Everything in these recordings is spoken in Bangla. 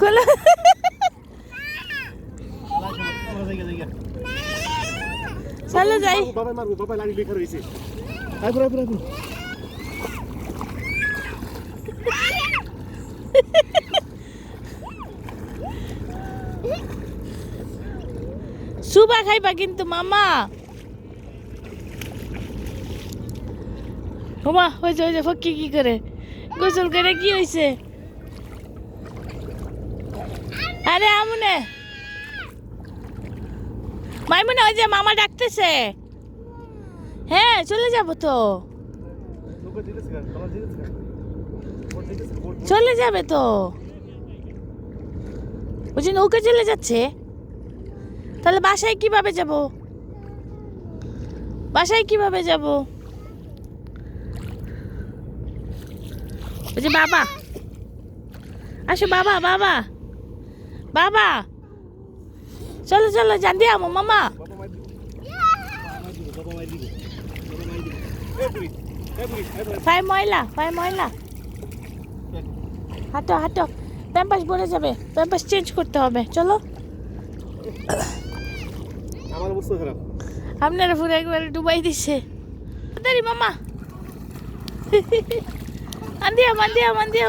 কোলে চলো যাই। বাবা মারবো বাবা লাগি বেকার হইছে আই বড় বড় সুবা খাইবা কিন্তু, মামা। ওমা হয়েছে হয়েছে ফক্কি কি করে? গোসল করে কি হয়েছে আরে আমনে। মাইমুনে, ওই যে মামা ডাকতেছে। হ্যাঁ চলে যাব তো। চলে যাবে তো। ওই যে নৌকা চলে যাচ্ছে। তাহলে বাসায় কীভাবে যাব? বাসায় কীভাবে যাব? ওই যে বাবা। আসো বাবা বাবা। বাবা। চলো চলো জান দিয়ে আমো মামা। ফাই ময়লা ফাই ময়লা। হাঁটো হাঁটো। প্যাম্পাস ভরে যাবে প্যাম্পাস চেঞ্জ করতে হবে চলো। আপনারা পুরো একবারে ডুবাই দিচ্ছে তাড়াতাড়ি মামা। আন্দিয়া মান্দিয়া মান্দিয়া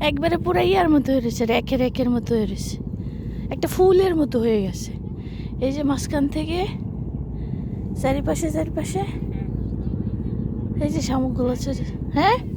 একবারে পুরো ইয়ার মতো হয়ে রয়েছে র্যাকের র্যাকের মতো হয়ে রয়েছে। একটা ফুলের মতো হয়ে গেছে। এই যে মাঝখান থেকে, চারিপাশে চারিপাশে। এই যে শামুকগুলো হ্যাঁ?